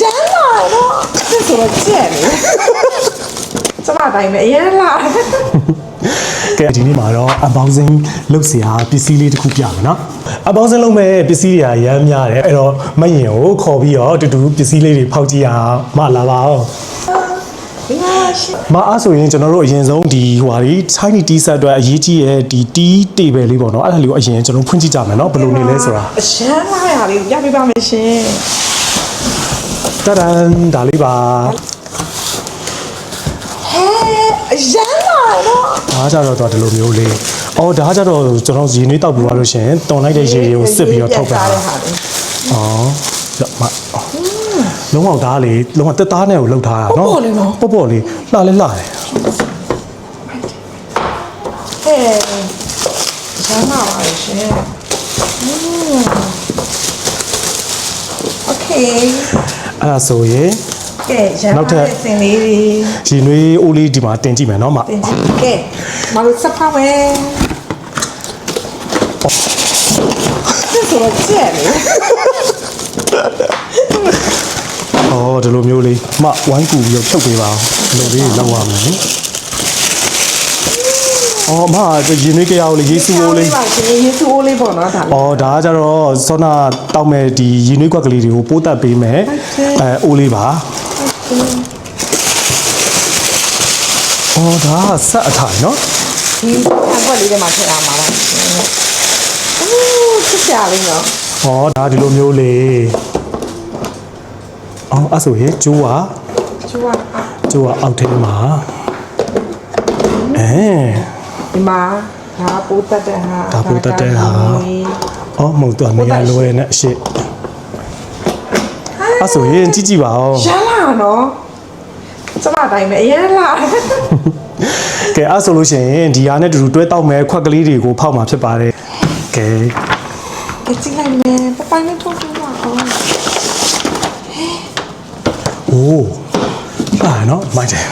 ရမ်းလာတော့ဒီဆိုတော့ကျက်လေကျမတိုင်းပဲအရမ်းလာကဲဒီနေ့မှာတော့ unboxing လုပ်စရာပစ္စည်းလေးတစ်ခုပြမယ်နော် unboxing လုပ်မဲ့ပစ္စည်းတွေကရမ်းများတယ်အဲ့တော့မယင်ကိုခေါ်ပြီးတော့တူတူပစ္စည်းလေးတွေဖောက်ကြည့်ရအောင်မလာပါအောင်ဒီမှာရှင်းမအားဆိုရင်ကျွန်တော်တို့အရင်ဆုံးဒီဟိုဟာဒီ tiny tea set အတွက်အရေးကြီးရဲ့ဒီ tea table လေးပေါ့နော်အဲ့ဒါလေးကိုအရင်ကျွန်တော်ဖွင့်ကြည့်ကြမယ်နော်ဘယ်လိုနေလဲဆိုတာအရမ်းလာရလေးကိုပြပေးပါမယ်ရှင် တဒန်ဒါလေးပါ ဟဲအရမ်းလာတော့ ဒါကြတော့တော့ဒီလိုမျိုးလေးအော်ဒါကြတော့ကျွန်တော်ရေနွေးတောက်ပြီးသွားလို့ရှရင်တွန်လိုက်တဲ့ရေတွေကိုစစ်ပြီးတော့ထုတ်ပါ တဲ့ဟာလေး အော်ဒါမလုံးဝဒါလေလုံးဝတက်သားနဲ့ကိုလှုပ်ထားတာနော်ပေါ့ပေါ့လေးလှလဲလှတယ် ဟဲရမ်းလာပါရှင်อืมโอเค အဲ့ဒါဆိုရင်ကဲရမ်းနောက်ထပ်လာတဲ့စင်လေးတွေရေနွေးအိုးလေးဒီမှာတင်ကြည့်မယ်နော်မတင်ကြည့်ကဲမလို့စပ်ပါမယ်ဒီဆိုတော့ကျက်လေအော်ဒီလိုမျိုးလေးမဝိုင်းကူပြီးတော့ဖြုတ်ပေးပါအောင်ဒီလိုလေးလောက်ရမယ် နော်အော်မရေနွေးကြောက်လေးရေးစုအိုးလေးပါရှင်ရေးစုအိုးလေးပေါ့နော်ဒါလေး အော်ဒါကကြတော့စောနာတောက်မဲ့ဒီရင်းနှွေးကွက်ကလေးတွေကိုပိုးတက်ပေးမယ်ဟုတ်ကဲ့ အဲအိုးလေးပါအော်ဒါကဆက်အထိုင်နော်ဒီအကွက်လေးထဲမှာထည့်ရမှာပါရှင်အိုးချစ်ကြလေးနော်အော်ဒါဒီလိုမျိုးလေးအော်အဲ့ဆိုရင်ကျိုးကချူပါ ကျိုးကအောက်ထဲမှာအဲ ဒီမှာဒါပိုးတက်တဲ့ဟာဒါပိုးတက်တဲ့ဟာအော်မဟုတ်တော့နေရာလွယ်နဲ့အရှိအဲ့ဆိုရင်ကြည့်ကြည့်ပါဦးရမ်းလာနော်ကျမအတိုင်းပဲအရင်လာကဲအဲ့ဆိုလို့ရှိရင်ဒီဟာနဲ့တူတူတွဲတောက်မဲ့ခွက်ကလေးတွေကိုဖောက်မှာဖြစ်ပါတယ်ကဲကကြည့်လိုက်မယ်ပပိုင်နဲ့ထုတ်ပြပါအောင်โอ้ပါနော်မိုက်တယ်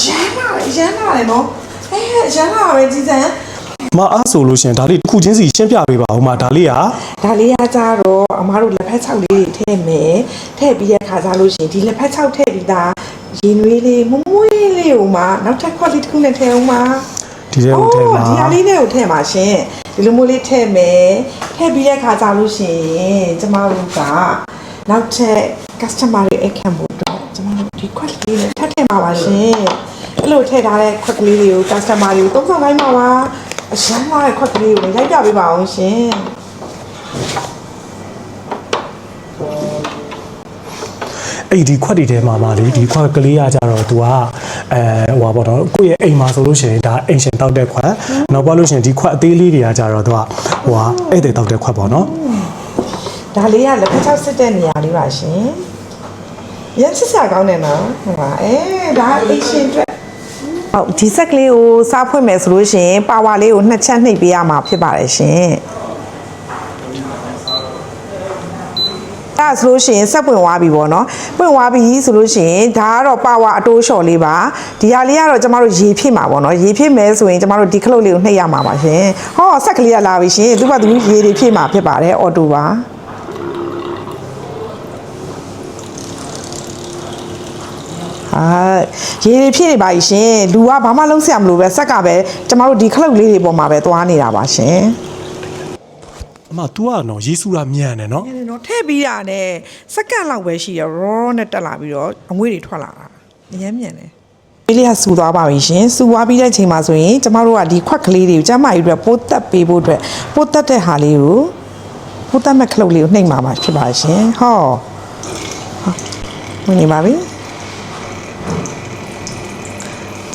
ရမ်းလာရမ်းလာလေနော်အဲရမ်းလာပဲကြည်စံမအားဆိုလို့ရှိရင်ဒါလေးတစ်ခုချင်းစီရှင်းပြပေးပါဦးမဒါလေးကဒါလေးကကြတော့အမားတို့လက်ဖက်၆လေးတွေထည့်မယ်ထည့်ပြီးတဲ့ခါကျလို့ရှိရင်ဒီလက်ဖက်၆ထည့်ပြီးသားရင်နွေးလေးမွမွေးလေးကိုမှနောက်ထပ်ခွက်လေးတစ်ခုနဲ့ထည့်အောင်ပါဒီထဲကိုထည့်ပါဒီဟာလေးနဲ့ကိုထည့်ပါရှင်ဒီလိုမျိုးလေးထည့်မယ်ထည့်ပြီးတဲ့ခါကျလို့ရှိရင်ကျမတို့ကနောက်ထပ် customer တွေအခန့်ဖို့တော့ကျမတို့ဒီခွက်လေးနဲ့ထပ်ထည့်ပါပါရှင်အဲ့ လိုထည့်ထားတဲ့ခွက်ကလေးတွေကို customer တွေကိုသုံးဆောင်လိုက်ပါပါအရှမ်းလာတဲ့ခွက်ကလေးကိုလည်းရိုက်ပြပေးပါအောင်ရှင်အဲ့ဒီခွက်တွေထဲမှာမလေးဒီခွက်ကလေးကကြတော့ तू ကအဲဟိုပါပေါ့နော်ကိုယ့်ရဲ့အိမ်မှာဆိုလို့ရှိရင်ဒါအိမ်ရှင်တောက်တဲ့ခွက်နောက်ပါလို့ရှိရင်ဒီခွက်အသေးလေးတွေကကြတော့ तू ကဟိုဟာဧည့်သည်တောက်တဲ့ခွက်ပေါ့နော်ဒါလေးကလက်ဖက်ချောက်စစ်တဲ့နေရာလေးပါရှင်ရမ်းစစ်စရာကောင်းတယ်နော်ဟုတ်ပါအဲဒါအိတ်ရှင်အတွက် ဟုတ်ဒီဆက်ကလေးကိုစားဖွင့်မယ်ဆိုလို့ရှိရင်ပါဝါလေးကိုနှစ်ချက်နှိပ်ပေးရမှာဖြစ်ပါတယ်ရှင်အဲ့ဒါဆိုလို့ရှိရင်ဆက်ပွင့်သွားပြီပေါ့နော်ပွင့်သွားပြီဆိုလို့ရှိရင်ဒါကတော့ပါဝါအတိုးလျှော်လေးပါဒီဟာလေးကတော့ကျမတို့ရေဖြည့်မှာပေါ့နော်ရေဖြည့်မယ်ဆိုရင်ကျမတို့ဒီခလုတ်လေးကိုနှိပ်ရမှာပါရှင်ဟောဆက်ကလေးကလာပြီရှင်သူကသူရေတွေဖြည့်မှာဖြစ်ပါတယ်အော်တိုပါ ဟာရေတွေဖြစ်နေပါရှင်လူကဘာမှလုံးဆရာမလို့ပဲဆက်ကပဲကျမတို့ဒီခလုတ်လေးတွေပေါ်မှာပဲသွားနေတာပါရှင်အမ तू ကနော်ရေးစုတာမြန်တယ်နော်ညနေတော့ထည့်ပြီးတာနဲ့စက္ကန့်လောက်ပဲရှိရရောနဲ့တက်လာပြီးတော့အငွေ့တွေထွက်လာတာအရင်မြန်တယ် လေးလေးကစူသွားပါပြီရှင်စူသွားပြီးတဲ့အချိန်မှာဆိုရင်ကျမတို့ကဒီခွက်ကလေးတွေကိုကျမကြီးအတွက်ပိုးတက်ပေးဖို့အတွက်ပိုးတက်တဲ့ဟာလေးကိုပိုးတက်မဲ့ခလုတ်လေးကိုနှိပ်မှာပါဖြစ်ပါရှင်ဟောဝင်နေပါပြီ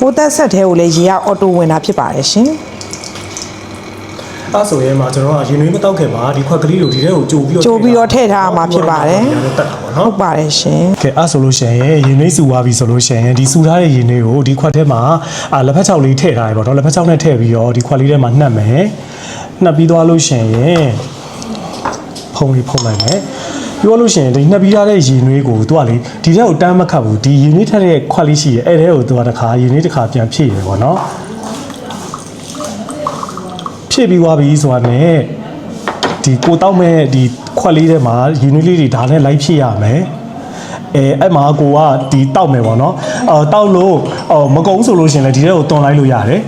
ပိုးတက်ဆက်တဲ့ကိုလည်းရေကအော်တိုဝင်တာဖြစ်ပါတယ်ရှင်အဲ့ဆိုရင်မှာကျွန်တော်ကရင်နွေးမတောက်ခင်မှာဒီခွက်ကလေးကိုဒီထဲကိုကြိုပြီးတော့ကြိုပြီးတော့ထည့်ထားရမှာဖြစ်ပါတယ်တက်တာပေါ့ဟုနော်တ်ပါတယ်ရှင်ကဲအဲ့ဆိုလို့ရှိရင်ရင်နှွေးစုသွားပြီဆိုလို့ရှိရင်ဒီစုထားတဲ့ရင်နှွေးကိုဒီခွက်ထဲမှာအာလက်ဖက်ချောက်လေးထည့်ထားရပေါ့နော်လက်ဖက်ချောက်နဲ့ထည့်ပြီးတော့ဒီခွက်လေးထဲမှာနှက်မယ်နှက်ပြီးသွားလို့ရှိရင်ဖုံလေးဖုံလိုက်မယ် ပြောလို့ရှိရင်ဒီနှက်ပြီးထားတဲ့ရင်နှွေးကိုသူကလေဒီထဲကိုတန်းမခတ်ဘူးဒီရင်နှွေးထက်တဲ့ခွက်လေးရှိရဲအဲ့ထဲကိုသူကတစ်ခါရင်နှွေးတစ်ခါပြန်ဖြည့်ရပေါ့နော်ဖြည့်ပြီးသွားပြီဆိုတာနဲ့ဒီကိုတောက်မဲ့ဒီခွက်လေးထဲမှာရင်းနှီးလေးတွေဒါနဲ့လိုက်ဖြစ်ရမယ်အဲအဲ့မှာကိုကဒီတောက်မယ်ပေါ့နော်အော်တောက်လို့အော်မကုန်းဆိုလို့ရှရင်လည်းဒီထဲကိုတွန်လိုက်လို့ရတယ်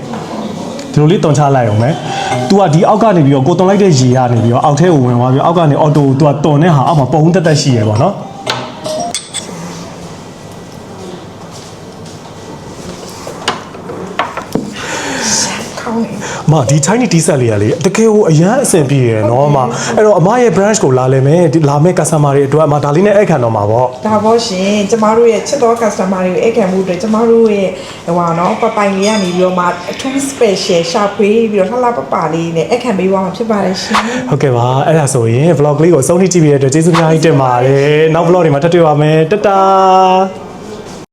ဒီလိုလေးတွန်ချလိုက်အောင်မယ်။ तू ကဒီအောက်ကနေပြီးတော့ကိုတွန်လိုက်တဲ့ရေကနေပြီးတော့အောက်ထဲကိုဝင်သွားပြီးအောက်ကနေအော်တို तू ကတွန်တဲ့ဟာအောက်မှာပုံတက်တက်ရှိရပေါ့နော်။ ခေါင်းနေ အ မဒီ Chinese tea set လေးကလေတကယ်ကိုအရန်အဆင်ပြေရယ်နော်အမအဲ့တော့အမရဲ့ branch ကိုလာလဲမယ်ဒီလာမဲ့ customer တွေအတွက်အမဒါလေးနဲ့အဲ့ခံတော့မှာပေါ့ဒါပေါ့ရှင်ကျမတို့ရဲ့ချစ်တော် customer တွေကိုအိတ်ခံမှုတွေကျမတို့ရဲ့ဟိုဟာနော်ပပိုင်လေးကနေပြီးတော့မှအထူး special ရှာဖွေပြီးတော့လှလှပပလေးနဲ့အိတ်ခံပေးသွားမှာဖြစ်ပါတယ်ရှင်ဟုတ်ကဲ့ပါအဲ့ဒါဆိုရင် vlog လေးကိုအဆုံးထိကြည့်ပြီးတဲ့အတွက်ကျေးဇူးအများကြီးတင်ပါတယ်နောက် vlog တွေမှာထပ်တွေ့ပါမယ်တတား